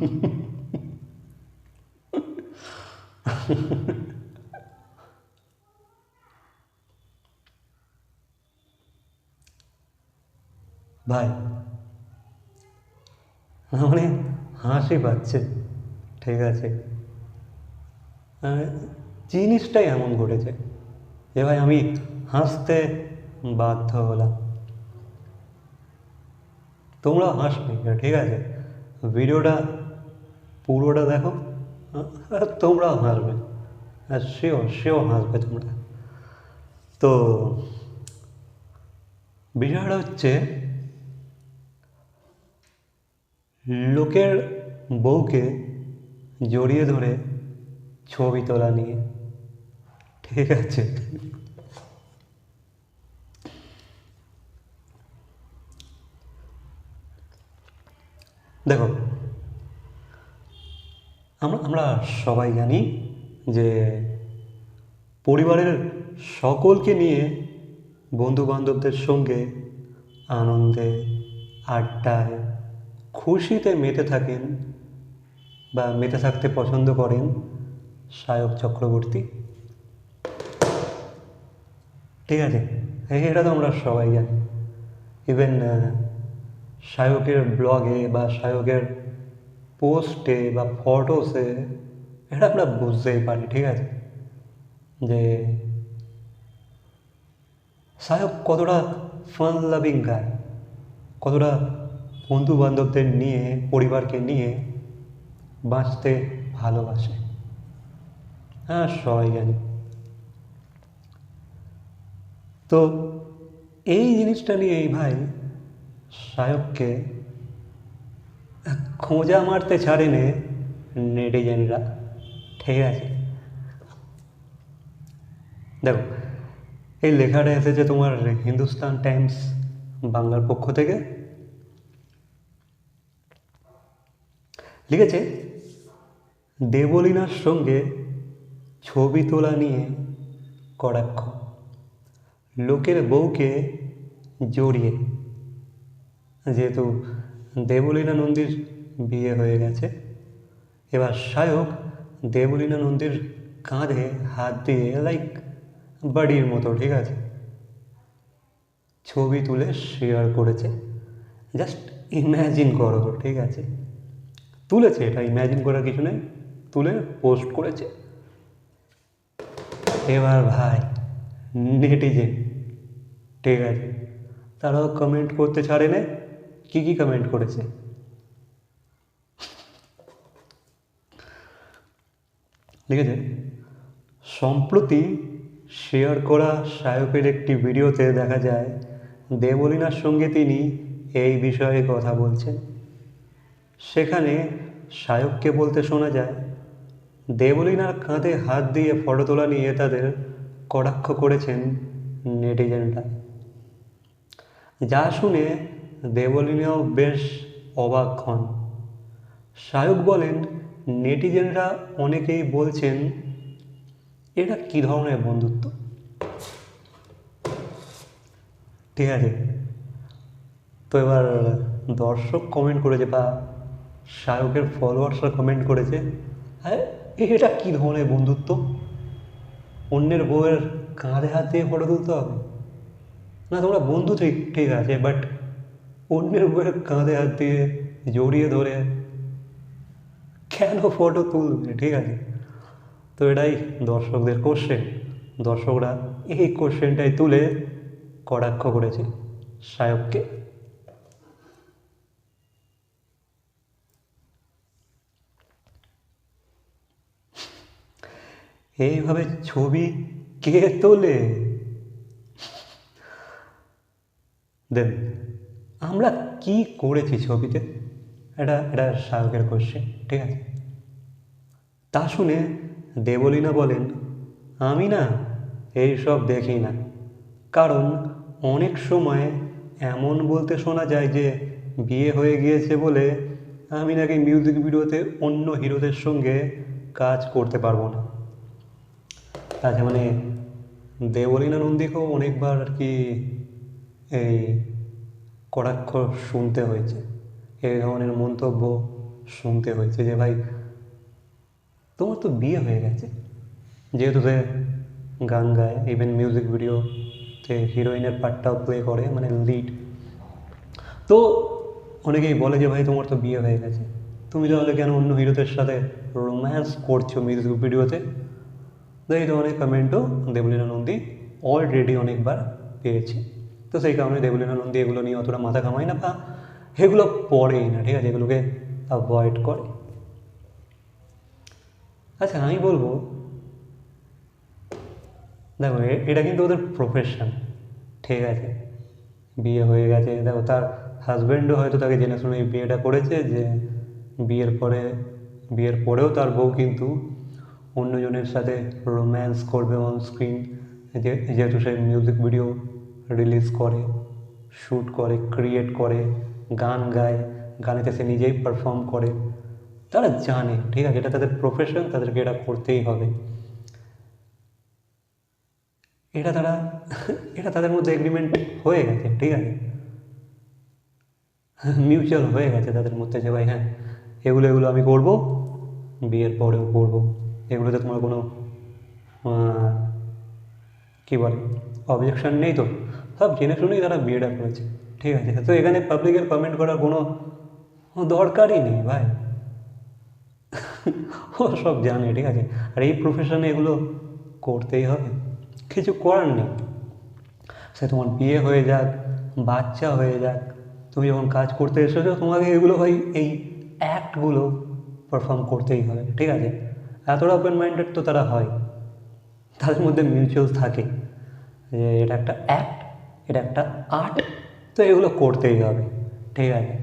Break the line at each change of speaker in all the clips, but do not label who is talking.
ভাই মানে হাসি পাচ্ছে। ঠিক আছে। জিনিসটাই এমন ঘটেছে যে ভাই, আমি হাসতে বাধ্য হলাম। তোমরা হাসবে, ঠিক আছে। ভিডিওটা পুরোটা দেখো। আর তোমরাও হাসবে। আর সেও সেও হাসবে তোমরা। তো বিষয়টা হচ্ছে, লোকের বউকে জড়িয়ে ধরে ছবি তোলা নিয়ে। ঠিক আছে। দেখো আমরা আমরা সবাই জানি যে পরিবারের সকলকে নিয়ে বন্ধু বান্ধবদের সঙ্গে আনন্দে, আড্ডায়, খুশিতে মেতে থাকেন বা মেতে থাকতে পছন্দ করেন সায়ক চক্রবর্তী। ঠিক আছে এটা তো আমরা সবাই জানি। ইভেন সায়কের ব্লগে বা সায়কের পোস্টে বা ফটোসে এটা আমরা বুঝতেই পারি, ঠিক আছে? যে সায়ক কতটা ফান লাভিং গায় কতটা বন্ধু বান্ধবদের নিয়ে, পরিবারকে নিয়ে বাঁচতে ভালোবাসে। হ্যাঁ সবাই জানি। তো এই জিনিসটা নিয়ে এই ভাই সায়ককে খোঁজা মারতে ছাড়েনে নেটিজেনরা। ঠিক আছে। দেখো, এই লেখাটা এসেছে তোমার হিন্দুস্তান টাইমস বাংলার পক্ষ থেকে। লিখেছে, দেবলীনার সঙ্গে ছবি তোলা নিয়ে কটাক্ষ। লোকের বউকে জড়িয়ে। যেহেতু দেবলীনা নন্দীর বিয়ে হয়ে গেছে। এবার সায়ক দেবলীনা নন্দীর কাঁধে হাত দিয়ে লাইক বাড়ির মতো, ঠিক আছে? ছবি তুলে শেয়ার করেছে। জাস্ট ইম্যাজিন করো, ঠিক আছে? তুলেছে এটা ইম্যাজিন করার কিছু নেই। তুলে পোস্ট করেছে। এবার ভাই নেটিজেন ঠিক আছে? তারাও কমেন্ট করতে ছাড়ে না কী কী কমেন্ট করেছে? লিখেছে, সম্প্রতি শেয়ার করা সায়কের একটি ভিডিওতে দেখা যায়, দেবলীনার সঙ্গে তিনি এই বিষয়ে কথা বলছেন। সেখানে সায়ককে বলতে শোনা যায়, দেবলীনার কাঁধে হাত দিয়ে ফটো তোলা নিয়ে তাদের কটাক্ষ করেছেন নেটিজেনরা। যা শুনে দেবলীনাও বেশ অবাক হন। সায়ক বলেন নেটিজেনরা অনেকেই বলছেন, এটা কী ধরনের বন্ধুত্ব? ঠিক আছে। তো এবার দর্শক কমেন্ট করেছে বা সায়কের ফলোয়ার্সরা কমেন্ট করেছে হ্যাঁ এটা কী ধরনের বন্ধুত্ব? অন্যের বউয়ের কাঁধে হাত দিয়ে ফটো তুলতে হবে? না, তোমরা বন্ধু ঠিক ঠিক আছে বাট অন্যের বউয়ের কাঁধে হাত দিয়ে জড়িয়ে ধরে কেন ফটো তুলবে? ঠিক আছে? তো এটাই দর্শকদের কোশ্চেন দর্শকরা এই কোশ্চেনটাই তুলে কটাক্ষ করেছে সায়ককে। এইভাবে ছবি কে তোলে? দেন, আমরা কি করেছি ছবিতে? এটা এটা শাহরুখের কোশ্চেন ঠিক আছে? তা শুনে দেবলীনা বলেন, আমি না এইসব দেখি না। কারণ অনেক সময় এমন বলতে শোনা যায় যে, বিয়ে হয়ে গিয়েছে বলে আমি নাকি মিউজিক ভিডিওতে অন্য হিরোদের সঙ্গে কাজ করতে পারব না। আচ্ছা মানে দেবলীনা নন্দীকেও অনেকবার আর কি এই কটাক্ষ শুনতে হয়েছে। এই ধরনের মন্তব্য শুনতে হয়েছে যে, ভাই, তোমার তো বিয়ে হয়ে গেছে। যেহেতু সে গান গায় ইভেন মিউজিক ভিডিওতে হিরোইনের পার্টটাও প্লে করে মানে লিড তো অনেকেই বলে যে, ভাই, তোমার তো বিয়ে হয়ে গেছে। তুমি তাহলে কেন অন্য হিরোদের সাথে রোম্যান্স করছ মিউজিক ভিডিওতে তো এই ধরনের কমেন্টও দেবলীনা নন্দী অলরেডি অনেকবার পেয়েছে। তো সেই কারণে দেবলীনা নন্দী এগুলো নিয়ে অতটা মাথা কামায় না বা এগুলো পড়েই না, ঠিক আছে? এগুলোকে অ্যাভয়েড করে। আচ্ছা আমি বলব, দেখো এটা কিন্তু ওদের প্রফেশন ঠিক আছে? বিয়ে হয়ে গেছে, দেখো, তার হাজব্যান্ডও হয়তো তাকে জেনে শুনে বিয়েটা করেছে যে বিয়ের পরে, বিয়ের পরেও তার বউ কিন্তু অন্যজনের সাথে রোম্যান্স করবে অন স্ক্রিন যেহেতু সে মিউজিক ভিডিও রিলিজ করে শ্যুট করে ক্রিয়েট করে গান গায়, গানেতে সে নিজেই পারফর্ম করে, তারা জানে, ঠিক আছে, এটা তাদের প্রফেশন তাদেরকে এটা করতেই হবে। এটা তারা, এটা তাদের মধ্যে এগ্রিমেন্ট হয়ে গেছে, ঠিক আছে? মিউচুয়াল হয়ে গেছে তাদের মধ্যে যে, ভাই হ্যাঁ এগুলো এগুলো আমি করব, বিয়ের পরেও করব। এগুলোতে তোমার কোনো কী বলে অবজেকশন নেই তো? সব জেনে শুনেই তারা বিয়েটা করেছে। ঠিক আছে। তো এখানে পাবলিকের কমেন্ট করার কোনো দরকারই নেই ভাই। ও সব জানে, ঠিক আছে। আর এই প্রফেশনে এগুলো করতেই হবে। কিছু করার নেই। সে তোমার বিয়ে হয়ে যাক, বাচ্চা হয়ে যাক, তুমি যখন কাজ করতে এসেছ, তোমাকে এগুলো ভাই এই অ্যাক্টগুলো পারফর্ম করতেই হবে, ঠিক আছে? এতটা ওপেন মাইন্ডেড তো তারা হয়। তাদের মধ্যে মিউচুয়াল থাকে যে এটা একটা অ্যাক্ট এটা একটা আর্ট তো এগুলো করতেই হবে ঠিক আছে?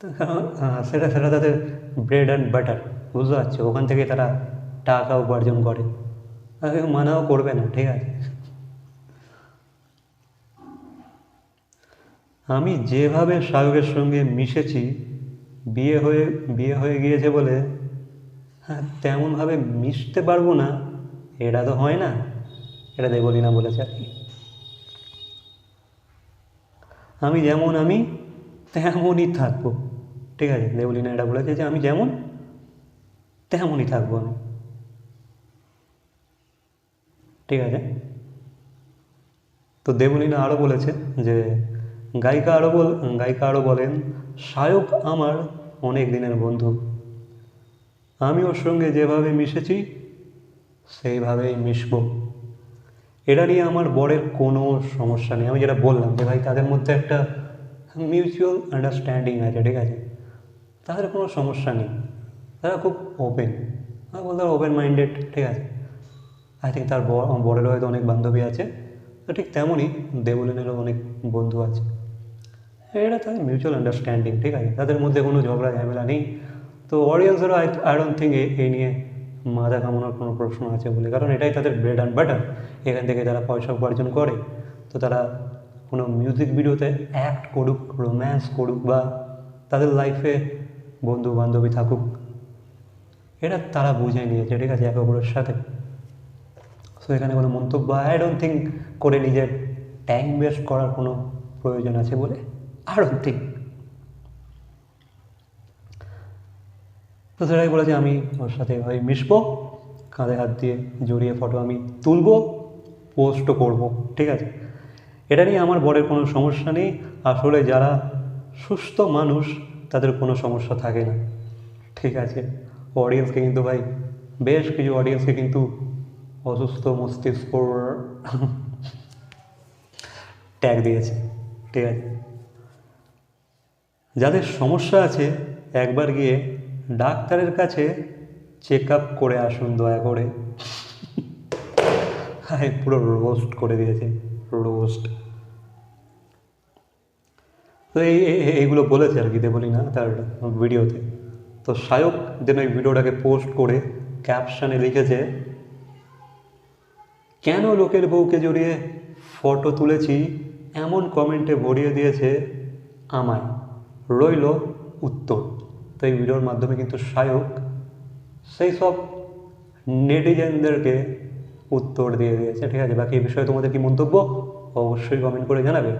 আহ, সেটা সেটা তাদের ব্রেড অ্যান্ড বাটার বুঝতে পারছ? ওখান থেকে তারা টাকা উপার্জন করে। মানাও করবে না ঠিক আছে? আমি যেভাবে শাহরুখের সঙ্গে মিশেছি বিয়ে হয়ে বিয়ে হয়ে গিয়েছে বলে হ্যাঁ তেমনভাবে মিশতে পারব না এটা তো হয় না। এটা দেবলি না বলেছে আর কি। আমি যেমন আমি, তেমনই থাকব। ঠিক আছে দেবলিনা এটা বলেছে যে আমি যেমন, তেমনই থাকব আমি। ঠিক আছে? তো দেবলিনা আরও বলেছে যে, গায়িকা আরও বল, গায়িকা আরও বলেন শায়ক আমার অনেক দিনের বন্ধু। আমি ওর সঙ্গে যেভাবে মিশেছি, সেইভাবেই মিশবো। এটা নিয়ে আমার বরের কোনো সমস্যা নেই। আমি যেটা বললাম যে, ভাই, তাদের মধ্যে একটা মিউচুয়াল আন্ডারস্ট্যান্ডিং আছে, ঠিক আছে? তাদের কোনো সমস্যা নেই। তারা খুব ওপেন আমি বলতে ওপেন মাইন্ডেড ঠিক আছে? আই থিঙ্ক তার বর বরেরও হয়তো অনেক বান্ধবী আছে। তো ঠিক তেমনই দেবলিনেরও অনেক বন্ধু আছে। এটা তাদের মিউচুয়াল আন্ডারস্ট্যান্ডিং ঠিক আছে? তাদের মধ্যে কোনো ঝগড়া, ঝামেলা নেই। তো অডিয়েন্সেরও আই আই ডোন্ট থিঙ্ক এই নিয়ে মাথা কামানোর কোনো প্রশ্ন আছে বলে। কারণ এটাই তাদের ব্রেড অ্যান্ড বাটার এখান থেকে তারা পয়সা উপার্জন করে, তো তারা কোনো মিউজিক ভিডিওতে অ্যাক্ট করুক রোম্যান্স করুক বা তাদের লাইফে বন্ধু বান্ধবী থাকুক, এটা তারা বুঝে নিয়েছে। ঠিক আছে, একে অপরের সাথে। সো এখানে কোনো মন্তব্য আই ডোন্ট থিঙ্ক করে নিজের টাইম ওয়েস্ট করার কোনো প্রয়োজন আছে বলে আই ডোন্ট থিঙ্ক তো সেটাই বলেছে, আমি ওর সাথে ভাই মিশবো, কাঁধে হাত দিয়ে জড়িয়ে ফটো আমি তুলবো পোস্টও করব, ঠিক আছে? এটা নিয়ে আমার বরের কোনো সমস্যা নেই। আসলে যারা সুস্থ মানুষ, তাদের কোনো সমস্যা থাকে না, ঠিক আছে? অডিয়েন্সকে কিন্তু ভাই, বেশ কিছু অডিয়েন্সকে কিন্তু অসুস্থ মস্তিষ্ক ট্যাগ দিয়েছে, ঠিক আছে? যাদের সমস্যা আছে, একবার গিয়ে ডাক্তারের কাছে চেক আপ করে আসুন দয়া করে। হ্যাঁ পুরো রোস্ট করে দিয়েছে, রোস্ট। তো এই, এই- এই- এইগুলো বলেছে আর কি বলি না তার ভিডিওতে। তো শায়ক যেন এই ভিডিওটাকে পোস্ট করে ক্যাপশনে লিখেছে, কেন লোকের বউকে জড়িয়ে ফটো তুলেছি এমন কমেন্টে ভরিয়ে দিয়েছে আমায়? রইল উত্তর। তো এই ভিডিওর মাধ্যমে কিন্তু শায়ক সেই সব নেটিজেনদেরকে উত্তর দিয়ে দিয়েছে, ঠিক আছে? বাকি এই বিষয়ে তোমাদের কি মন্তব্য? অবশ্যই কমেন্ট করে জানাবে।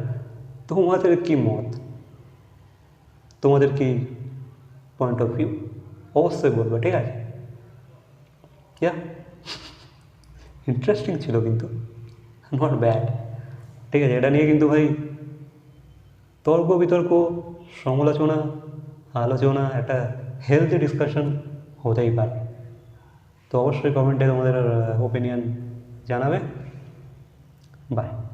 তোমাদের কি মত? তোমাদের কি পয়েন্ট অফ ভিউ অবশ্যই বলবে, ঠিক আছে? ইয়া ইন্টারেস্টিং ছিল কিন্তু। নট ব্যাড ঠিক আছে, এটা নিয়ে কিন্তু ভাই তর্ক বিতর্ক, সমালোচনা আলোচনা একটা হেলদি ডিসকাশন হতেই পারে। তো অবশ্যই কমেন্টে তোমাদের ওপিনিয়ন জানাবে। বাই